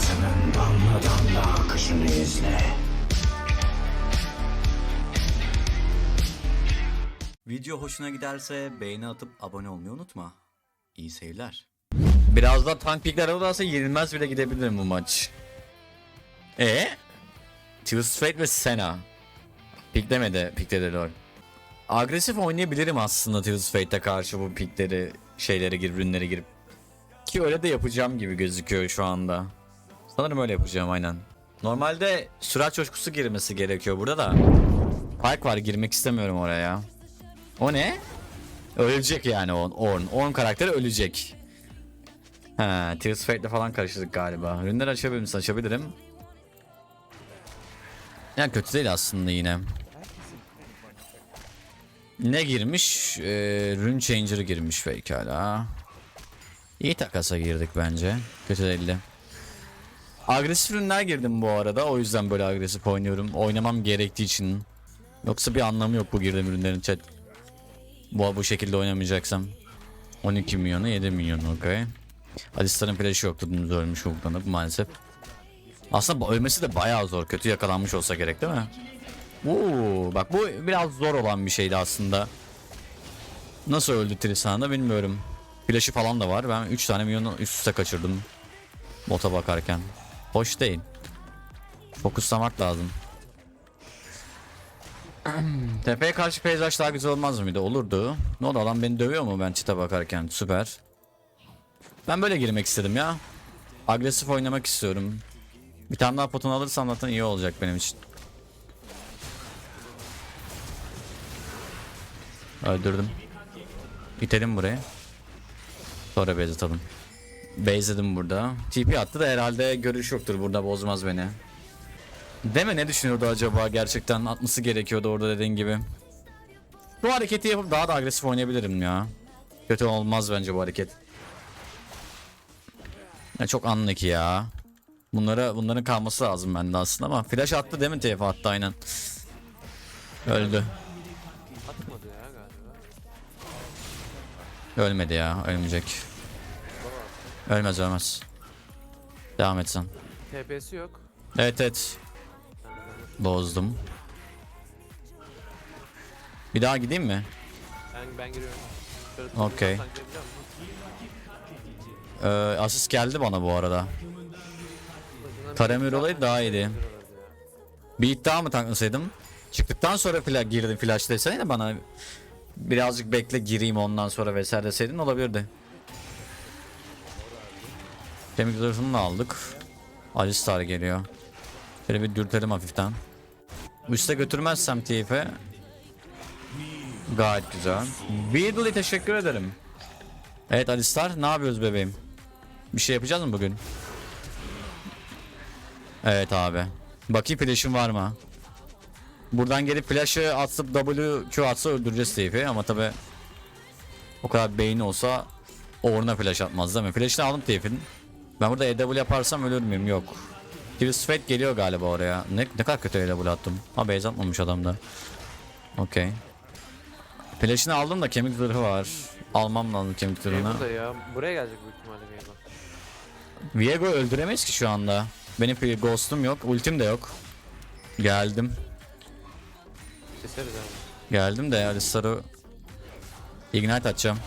Hayatının damla damla akışını izle. Video hoşuna giderse beğeni atıp abone olmayı unutma. İyi seyirler. Biraz da tank pikler olursa yenilmez bile gidebilirim bu maç. E? Twisted ve Senna. Piklemedi, pikledi lol. Agresif oynayabilirim aslında Twisted Fate'e karşı bu pikleri, şeylere girip, ürünlere girip. Ki öyle de yapacağım gibi gözüküyor şu anda. Sanırım öyle yapacağım aynen. Normalde sürat coşkusu girmesi gerekiyor burada da. Park var girmek istemiyorum oraya. O ne? Ölecek yani on. Orn. Orn karakteri ölecek. Ha, Tears Fate'le falan karıştırdık galiba. Ürünler açabilir misin? Açabilirim. Yani kötü değil aslında yine. Ne girmiş? Ee, Rune Changer girmiş pekala. İyi takasa girdik bence. Kötü değildi. Agresif ürünler girdim bu arada. O yüzden böyle agresif oynuyorum. Oynamam gerektiği için. Yoksa bir anlamı yok bu girdiğim ürünlerin chat. Bu, bu şekilde oynamayacaksam. 12 milyonu 7 milyon okey. Alistar'ın flash'ı yoktu dümdüz ölmüş kullanıp maalesef. Aslında ölmesi de bayağı zor. Kötü yakalanmış olsa gerek değil mi? Oo, bak bu biraz zor olan bir şeydi aslında. Nasıl öldü Tristan'da bilmiyorum. Flash'ı falan da var. Ben 3 tane milyonu üst üste kaçırdım. Bota bakarken. Hoş değil. Fokuslamak lazım. Tepeye karşı peyzaj daha güzel olmaz mıydı? Olurdu. Ne oldu adam beni dövüyor mu ben çite bakarken? Süper. Ben böyle girmek istedim ya. Agresif oynamak istiyorum. Bir tane daha potunu alırsam zaten iyi olacak benim için. Öldürdüm. İtelim buraya. Sonra base atalım. Base'ledim burada. TP attı da herhalde görüş yoktur burada bozmaz beni. Deme ne düşünüyordu acaba gerçekten atması gerekiyordu orada dediğin gibi. Bu hareketi yapıp daha da agresif oynayabilirim ya. Kötü olmaz bence bu hareket. Ya çok anlık ya. Bunlara bunların kalması lazım bende aslında ama flash attı değil mi TF attı aynen. Öldü. Ölmedi ya ölmeyecek. Ölmez ölmez. Devam et sen. TP'si yok. Evet evet. Bozdum. Bir daha gideyim mi? Ben, ben giriyorum. Şöyle Okey. tutunursan girebiliyor musun? Ee, asist geldi bana bu arada. Ucundan olayı daha iyiydi. Ya. Bir iddia mı tanklasaydım? Çıktıktan sonra fla girdim flash deseydi bana birazcık bekle gireyim ondan sonra vesaire deseydin olabilirdi. Kemik zırhını da aldık. Alistar geliyor. Şöyle bir dürtelim hafiften. Üste götürmezsem TF'e Gayet güzel. Beadle'e teşekkür ederim. Evet Alistar ne yapıyoruz bebeğim? Bir şey yapacağız mı bugün? Evet abi. Bakayım flash'ın var mı? Buradan gelip flash'ı atıp WQ atsa öldüreceğiz Seyfi ama tabi o kadar beyni olsa Orn'a flash atmaz değil mi? Flash'ını aldım Seyfi'nin. Ben burada EW yaparsam ölür müyüm? Yok. Chris Fate geliyor galiba oraya. Ne, ne kadar kötü EW attım. Ha base atmamış adam da. Okey. Flash'ını aldım da kemik zırhı var. Almam lazım kemik zırhını. Burada ya. Buraya gelecek büyük ihtimalle Viego. Viego öldüremeyiz ki şu anda. Benim bir ghost'um yok, ultim de yok. Geldim. Keseriz abi. Geldim de Alistar'ı ignite atacağım.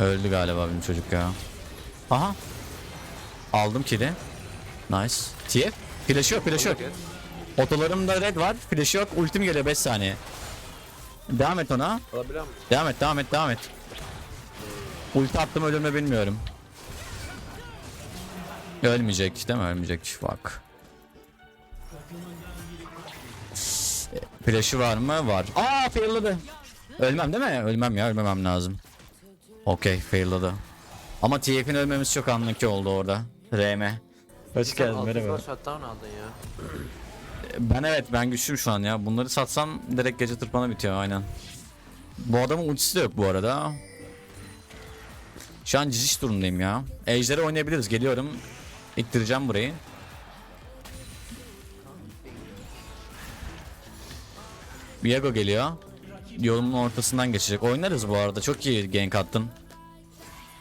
Öldü galiba benim çocuk ya. Aha. Aldım kill'i. Nice. TF. Flash yok, flash yok. Otolarımda red var, flash yok. Ultim geliyor 5 saniye. Devam et ona. Devam et, devam et, devam et. Ulti attım ölür mü bilmiyorum. Ölmeyecek değil mi? Ölmeyecek. Bak. Flash'ı var mı? Var. Aa failladı. Ölmem değil mi? Ölmem ya ölmemem lazım. Okey failladı. Ama TF'in ölmemiz çok anlık oldu orada. RM. Hoş geldin merhaba. shutdown aldın ya. Ben evet ben güçlüyüm şu an ya. Bunları satsam direkt gece tırpana bitiyor aynen. Bu adamın ultisi de yok bu arada. Şu an ciciş durumdayım ya. Ejder'e oynayabiliriz. Geliyorum. İttireceğim burayı. Viego geliyor. Yolumun ortasından geçecek. Oynarız bu arada. Çok iyi gank attın.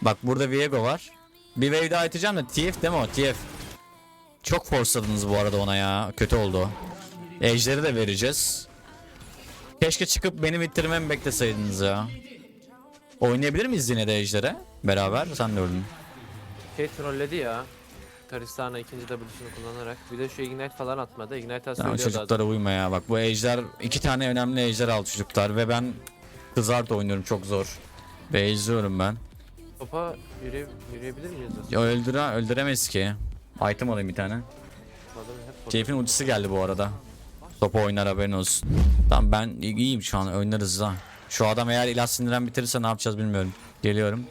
Bak burada Viego var. Bir wave daha iteceğim de TF değil mi o? TF. Çok forceladınız bu arada ona ya. Kötü oldu. Ejder'i de vereceğiz. Keşke çıkıp benim ittirmemi bekleseydiniz ya. Oynayabilir miyiz yine de Ejder'e? Beraber. Sen de öldün. Şey trolledi ya. Karistana ikinci W'sunu kullanarak. Bir de şu Ignite falan atmadı. Ignite söylüyordu adam. çocuklara uyma ya. Bak bu ejder iki tane önemli ejder aldı çocuklar ve ben kızart oynuyorum çok zor. Ve eziyorum ben. Topa yürüye, yürüyebilir miyiz? Ya öldüre, öldüremez ki. Item alayım bir tane. Keyfin ultisi geldi bu arada. Topa oynar haberin olsun. Tamam ben iyiyim şu an oynarız da. Şu adam eğer ilah sindiren bitirirse ne yapacağız bilmiyorum. Geliyorum.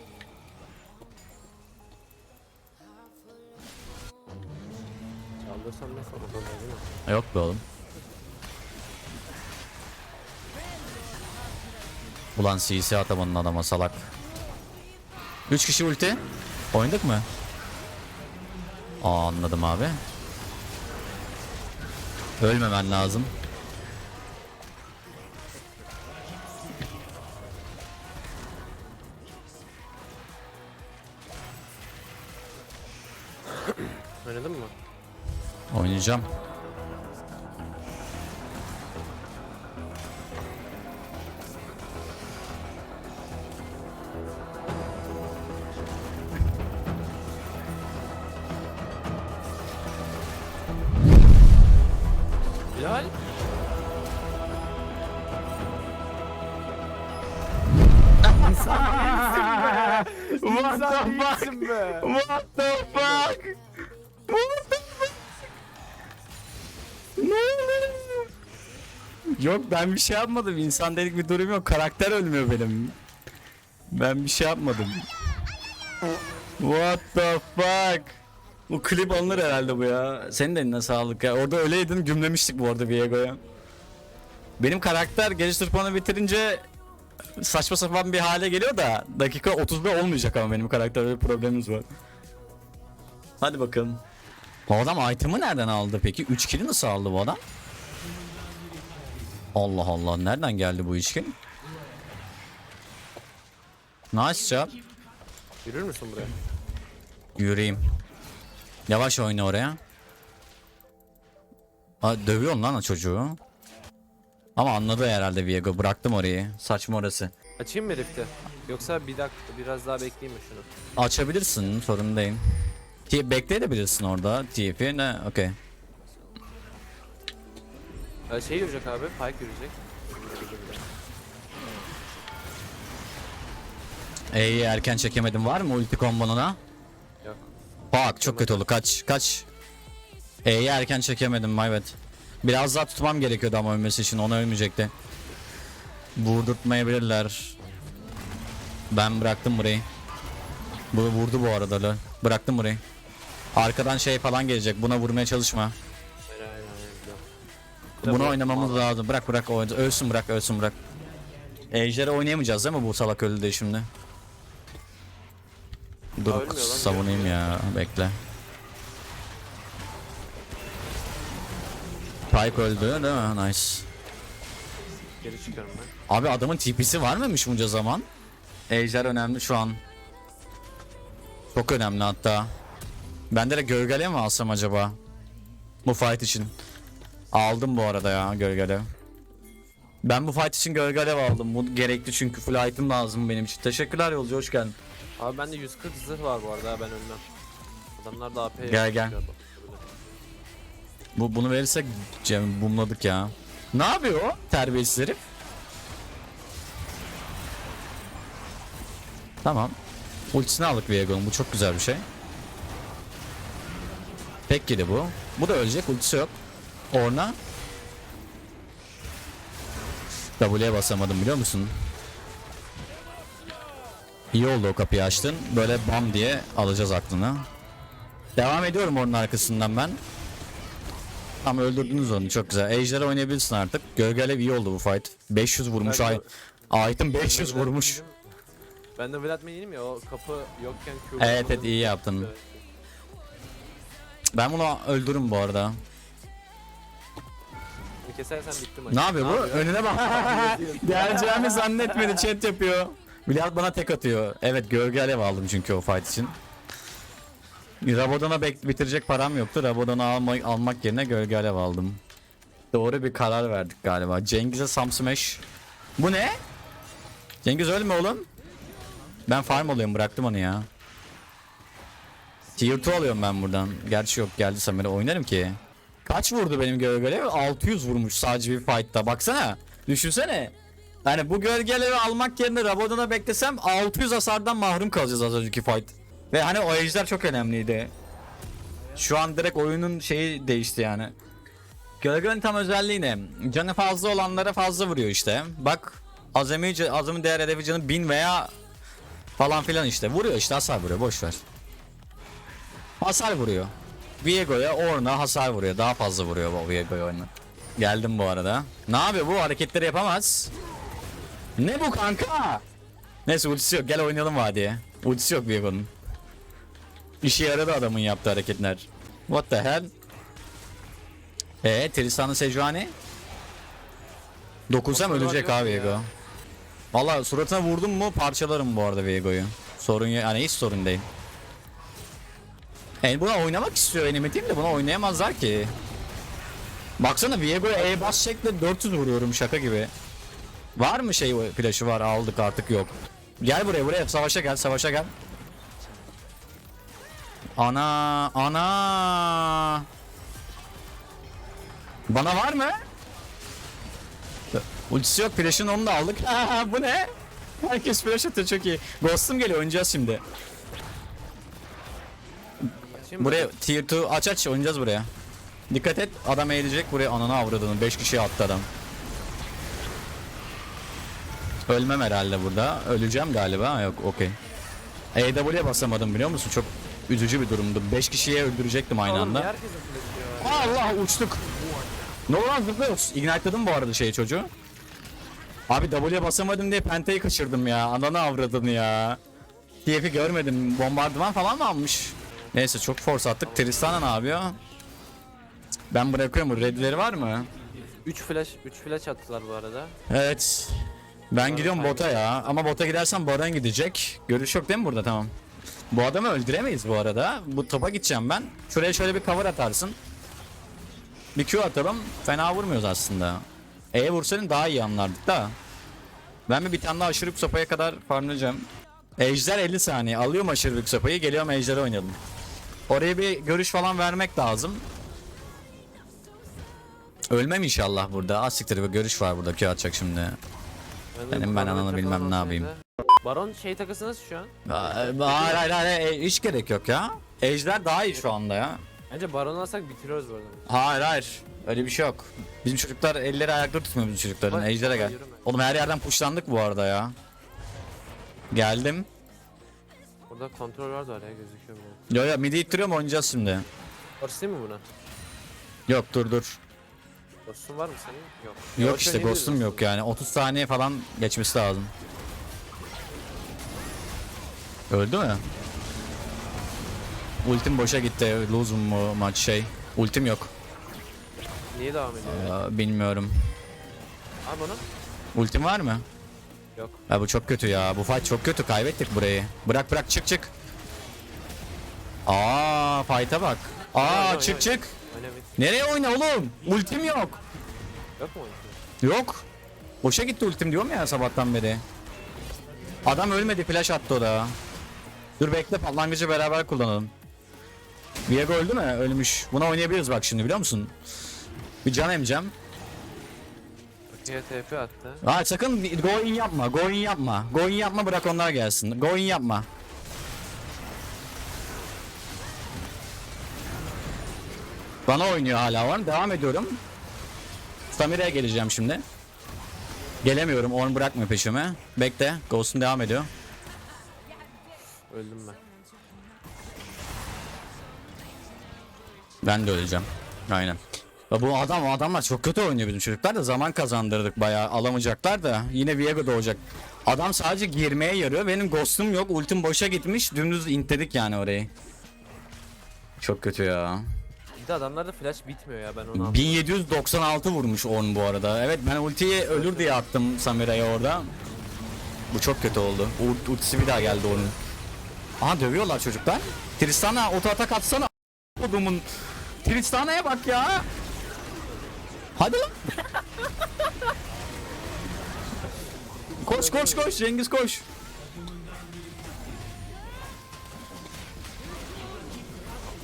Çaldırsam ne sorun? Yok be oğlum. Ulan CC atamadın adama salak. 3 kişi ulti. Oynadık mı? Aa anladım abi. Ölmemen lazım. Oynadın mı? Oynayacağım. Ben bir şey yapmadım. İnsan dedik bir durum yok. Karakter ölmüyor benim. Ben bir şey yapmadım. What the fuck? Bu klip alınır herhalde bu ya. Senin de eline sağlık ya. Orada öyleydin gümlemiştik bu arada Viego'ya. Benim karakter geliş tırpanı bitirince saçma sapan bir hale geliyor da dakika 30'da olmayacak ama benim karakter öyle problemimiz var. Hadi bakalım. Bu adam item'ı nereden aldı peki? 3 kill'i nasıl aldı bu adam? Allah Allah nereden geldi bu içkin? Nice job. Yürür müsün buraya? Yürüyeyim. Yavaş oyna oraya. Ha, dövüyorsun lan o çocuğu. Ama anladı herhalde Viego. Bıraktım orayı. Saçma orası. Açayım mı Rift'i? Yoksa bir dakika biraz daha bekleyeyim mi şunu? Açabilirsin sorun değil. Bekleyebilirsin orada TP ne okey. Ee, şey yürüyecek abi, Pike yürüyecek. E'yi erken çekemedim var mı ulti kombonuna? Yok. Bak çok kötü oldu kaç kaç. E'yi erken çekemedim bad. Biraz daha tutmam gerekiyordu ama ölmesi için ona ölmeyecekti. Vurdurtmayabilirler. Ben bıraktım burayı. Bu vurdu bu arada. Bıraktım burayı. Arkadan şey falan gelecek. Buna vurmaya çalışma. Hayır hayır hayır. biliyorum. Bunu bu- oynamamız lazım. Bırak bırak o ölsün bırak ölsün bırak. Ejder'e oynayamayacağız değil mi bu salak öldü de şimdi? Dur ölmüyor lan, savunayım ya bekle. Pike öldü değil mi? Nice. Geri çıkıyorum ben. Abi adamın TP'si var mıymış bunca zaman? Ejder önemli şu an. Çok önemli hatta. Ben de gölgele mi alsam acaba? Bu fight için. Aldım bu arada ya gölgele. Ben bu fight için gölgele aldım. Bu gerekli çünkü full item lazım benim için. Teşekkürler yolcu hoş geldin. Abi bende 140 zırh var bu arada ben ölmem. Adamlar da AP Gel, gel. Bu bunu verirsek Cem bumladık ya. Ne yapıyor o terbiyesiz herif? Tamam. Ultisini aldık Viego'nun. Bu çok güzel bir şey. Tek yedi bu. Bu da ölecek. Ultisi yok. Orna. W'ye basamadım biliyor musun? İyi oldu o kapıyı açtın. Böyle bam diye alacağız aklını. Devam ediyorum onun arkasından ben. Ama öldürdünüz onu çok güzel. Ejder'e oynayabilirsin artık. Gölgelev iyi oldu bu fight. 500 vurmuş ay. Ait'in 500 vurmuş. Ben de Vlad Main'im ya o kapı yokken Q Evet evet iyi yaptın. Ben bunu öldürürüm bu arada. Bir kesersen bittim. Ne yapıyor bu? Önüne bak. Geleceğimi zannetmedi chat yapıyor. Bilal bana tek atıyor. Evet gölge alev aldım çünkü o fight için. Rabadon'a bek- bitirecek param yoktu. Rabadon'u alma- almak yerine gölge alev aldım. Doğru bir karar verdik galiba. Cengiz'e Sam Smash. Bu ne? Cengiz ölme oğlum. Ben farm oluyorum bıraktım onu ya. Tier 2 alıyorum ben buradan. Gerçi yok geldi Samir'e oynarım ki. Kaç vurdu benim gölgelev? 600 vurmuş sadece bir fight'ta. Baksana. Düşünsene. Yani bu gölgelevi almak yerine Rabadon'a beklesem 600 hasardan mahrum kalacağız az önceki fight. Ve hani o ejder çok önemliydi. Şu an direkt oyunun şeyi değişti yani. Gölgenin tam özelliği ne? Canı fazla olanlara fazla vuruyor işte. Bak azami, azami değer hedefi canı 1000 veya falan filan işte. Vuruyor işte hasar vuruyor boş ver. Hasar vuruyor. Viego'ya Orn'a hasar vuruyor. Daha fazla vuruyor bu Viego'ya Orn'a. Geldim bu arada. Ne yapıyor bu? Hareketleri yapamaz. Ne bu kanka? Neyse ultisi yok. Gel oynayalım vadiye. Ultisi yok Viego'nun. İşe yaradı adamın yaptığı hareketler. What the hell? Eee Tristan'ın Sejuani? Dokunsam ölecek abi. Viego. Valla suratına vurdum mu parçalarım bu arada Viego'yu. Sorun ya hani hiç sorun değil. Yani buna oynamak istiyor Enemy Team de buna oynayamazlar ki. Baksana Viego'ya E bas şekli 400 vuruyorum şaka gibi. Var mı şey flash'ı var aldık artık yok. Gel buraya buraya savaşa gel savaşa gel. Ana ana. Bana var mı? Ultisi yok flash'ın onu da aldık. bu ne? Herkes flash atıyor çok iyi. Ghost'um geliyor oynayacağız şimdi. Mı? Buraya tier 2 aç aç oynayacağız buraya. Dikkat et adam eğilecek buraya ananı avradını 5 kişiye attı adam. Ölmem herhalde burada. Öleceğim galiba. Yok okey. EW'ye basamadım biliyor musun? Çok üzücü bir durumdu. 5 kişiye öldürecektim aynı Oğlum, anda. Allah uçtuk. Ne olur lan zıplıyoruz. Ignite'ladım bu arada şeyi çocuğu. Abi W'ye basamadım diye pentayı kaçırdım ya. Ananı avradını ya. TF'i görmedim. Bombardıman falan mı almış? Neyse çok force attık. Tristana ne yapıyor? Ben bırakıyorum. Redleri var mı? 3 flash 3 flash attılar bu arada. Evet. Ben gidiyorum bota ya. Ama bota gidersem Baron gidecek. Görüş yok değil mi burada tamam. Bu adamı öldüremeyiz bu arada. Bu topa gideceğim ben. Şuraya şöyle bir cover atarsın. Bir Q atalım. Fena vurmuyoruz aslında. E vursaydın daha iyi anlardık da. Ben bir bir tane daha aşırı sopaya kadar farmlayacağım. Ejder 50 saniye. Alıyorum aşırı sopayı. Geliyorum Ejder'e oynayalım. Oraya bir görüş falan vermek lazım. Ölmem inşallah burada. Az siktir bir görüş var burada. Q atacak şimdi. Benim ben ananı bilmem ne yapayım. Baron şey takısı nasıl şu an? Hayır hayır hayır hiç gerek yok ya. Ejder daha iyi şu anda ya. Bence Baron alsak bitiriyoruz bu arada. Hayır hayır öyle bir şey yok. Bizim çocuklar elleri ayakta tutmuyor bizim çocukların. Ejder'e gel. Oğlum her yerden puşlandık bu arada ya. Geldim. Burada kontrol var da ya gözüküyor mu? Yo yo midi ittiriyorum oynayacağız şimdi. Korsayım mı buna? Yok dur dur. Ghost'un var mı senin? Yok. Yok Yavaş işte oynayabiliriz ghostum yok yani. 30 saniye falan geçmesi lazım. Öldü mü? Ultim boşa gitti. Lose mu maç şey. Ultim yok. Niye devam ediyor? Aa, bilmiyorum. Al bunu. Ultim var mı? Yok. Ya bu çok kötü ya. Bu fight çok kötü. Kaybettik burayı. Bırak bırak çık çık. Aa fight'a bak. Aa Oyna, çık oyna. çık. Nereye oyna oğlum? Ultim yok. Yok mu oyun? Yok. Boşa gitti ultim diyorum ya sabahtan beri. Adam ölmedi flash attı o da. Dur bekle patlankıcı beraber kullanalım. Viego öldü mü? Ölmüş. Buna oynayabiliriz bak şimdi biliyor musun? Bir can emeceğim. Bakıya TP attı. Aa sakın go in yapma. Go in yapma. Go in yapma bırak onlar gelsin. Go in yapma. Bana oynuyor hala var. Devam ediyorum. Samira'ya geleceğim şimdi. Gelemiyorum. Onu bırakma peşime. Bekle. Ghost'un devam ediyor. Öldüm ben. Ben de öleceğim. Aynen. Ya Bu adam adamlar çok kötü oynuyor bizim çocuklar da zaman kazandırdık bayağı alamayacaklar da yine Viego doğacak. Adam sadece girmeye yarıyor. Benim ghost'um yok. Ultim boşa gitmiş. Dümdüz intledik yani orayı. Çok kötü ya. Bir de adamlarda flash bitmiyor ya ben onu anladım. 1796 vurmuş on bu arada. Evet ben ultiyi ölür diye attım Samira'ya orada. Bu çok kötü oldu. Ult- ultisi bir daha geldi onun. Aha dövüyorlar çocuklar. Tristana oto atak atsana. Odumun. Tristana'ya bak ya. Hadi lan. koş koş koş Cengiz koş.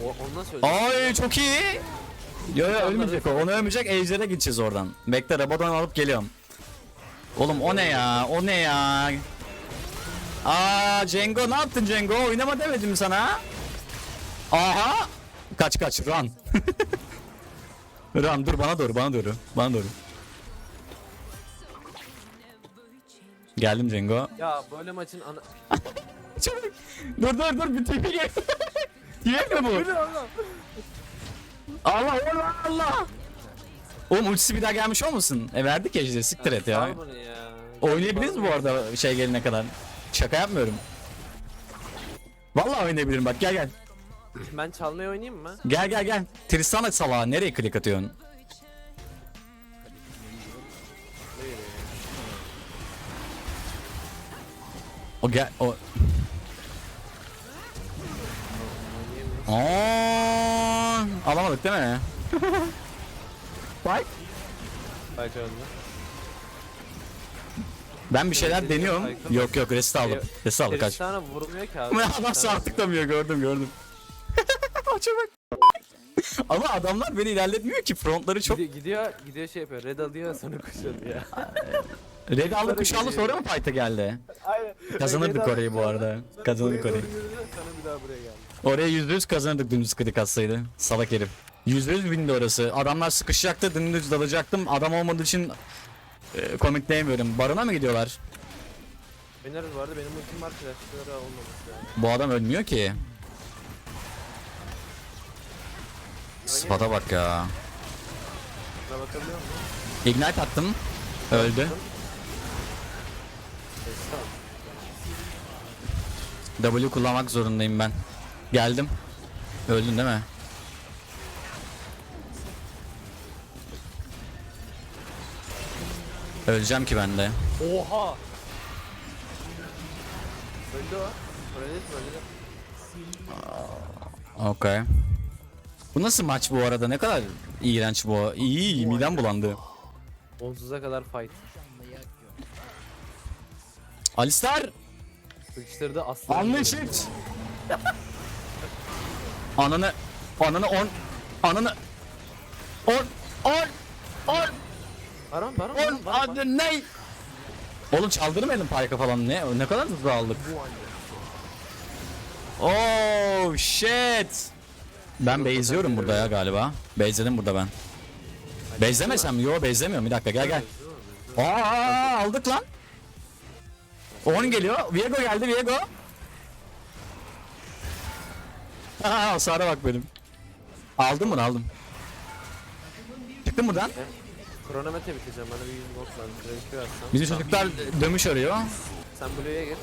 O, onu nasıl öldü? Ay çok iyi. Yo yo ölmeyecek o. Onu ölmeyecek. Ejder'e gideceğiz oradan. Bekle Rabadan alıp geliyorum. Oğlum o ne ya? O ne ya? Aa Cengo ne yaptın Cengo? Oynama demedim mi sana? Aha! Kaç kaç run. run dur bana doğru bana doğru. Bana doğru. Geldim Cengo. Ya böyle maçın ana... Çabuk. Dur dur dur bir tipi gel. Yiyek mi bu? Allah Allah Allah. Oğlum ultisi bir daha gelmiş olmasın? E verdik ya işte siktir et ya. Oynayabiliriz mi bu arada şey gelene kadar? Şaka yapmıyorum. Vallahi oynayabilirim bak gel gel. Ben çalmayı oynayayım mı? Gel gel gel. Tristana salağa nereye klik atıyorsun? O gel o. Aa, alamadık değil mi? Bak. Kaç öldü? Ben bir şeyler deniyorum. Yok yok rest aldım. Rest aldım kaç. Tristana vurmuyor ki abi. Adam sartıklamıyor gördüm gördüm. Maça bak. Ama adamlar beni ilerletmiyor ki frontları çok. Gidiyor, gidiyor, gidiyor şey yapıyor. Red alıyor sonra koşuyor ya. Red aldı kuş aldı sonra mı fight'a geldi? Aynen. Kazanırdık orayı bu arada. Kazanırdık orayı. Sonra bir daha buraya geldi. Oraya yüzde yüz kazanırdık dümdüz klik atsaydı. Salak herif. Yüzde yüz bindi orası. Adamlar sıkışacaktı dümdüz dalacaktım. Adam olmadığı için e, komikleyemiyorum. Barona mı gidiyorlar? Bu arada benim ultim var flashları olmaması yani. Bu adam ölmüyor ki. Spata bak ya. Buna bakabiliyor musun? Ignite attım. Öldü. W kullanmak zorundayım ben. Geldim. Öldün değil mi? Öleceğim ki ben de. Oha! Öldü o. Öyle değil mi? Bu nasıl maç bu arada? Ne kadar iğrenç bu. İyi, midem bulandı. Onsuza kadar fight. Alistar! Sıkıştırdı aslan. Anlaşırt! Ananı... Ananı on... Ananı... On... On... On... Baron baron On... baron baron. Adı ne? Oğlum çaldırmayalım parka falan. Ne? Ne kadar hızlı aldık. Oh shit. Ben base'liyorum burada ya galiba. Base'ledim burada ben. Base'lemesem? Yo base'lemiyorum. Bir dakika gel gel. Aa aldık lan. 10 geliyor. Viego geldi Viego. Aa hasara bak benim. Aldım bunu aldım. Çıktım buradan. Kronometre biteceğim bana bir 100 gold lazım. Kraliçe. Bizim çocuklar dönüş arıyor. Sen Blue'ya gir.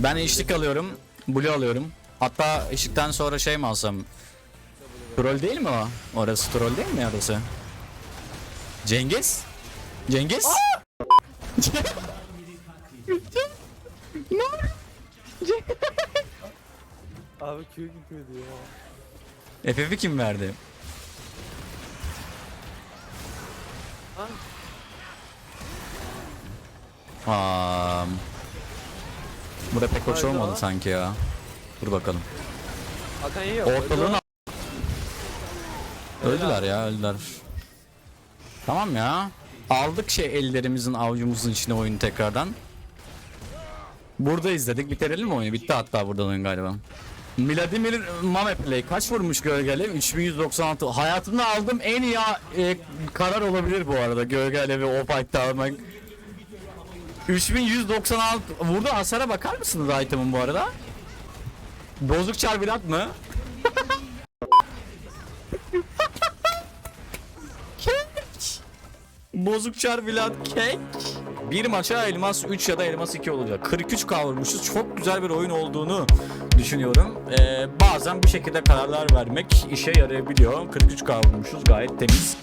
Ben eşlik alıyorum. Blue alıyorum. Hatta eşlikten sonra şey mi alsam? Troll değil mi o? Orası troll değil mi orası? Cengiz? Cengiz? Abi Q gitmedi ya. FF'i kim verdi? Aa, burada pek hoş Hayda. olmadı sanki ya. Dur bakalım. Hakan yiyor. Ortalığın Öldüler ya öldüler. Tamam ya. Aldık şey ellerimizin avucumuzun içine oyunu tekrardan. Burada izledik. Bitirelim mi oyunu? Bitti hatta buradan oyun galiba. Vladimir Mameplay kaç vurmuş Gölge Alev? 3196. Hayatımda aldığım en iyi e, karar olabilir bu arada Gölge Alev'i o fight'ta almak. 3196 vurdu hasara bakar mısınız item'ın bu arada? Bozuk çarbilat mı? Bozuk çar Vlad kek. Bir maça elmas 3 ya da elmas 2 olacak. 43 kavurmuşuz. Çok güzel bir oyun olduğunu düşünüyorum. Ee, bazen bu şekilde kararlar vermek işe yarayabiliyor. 43 kavurmuşuz gayet temiz.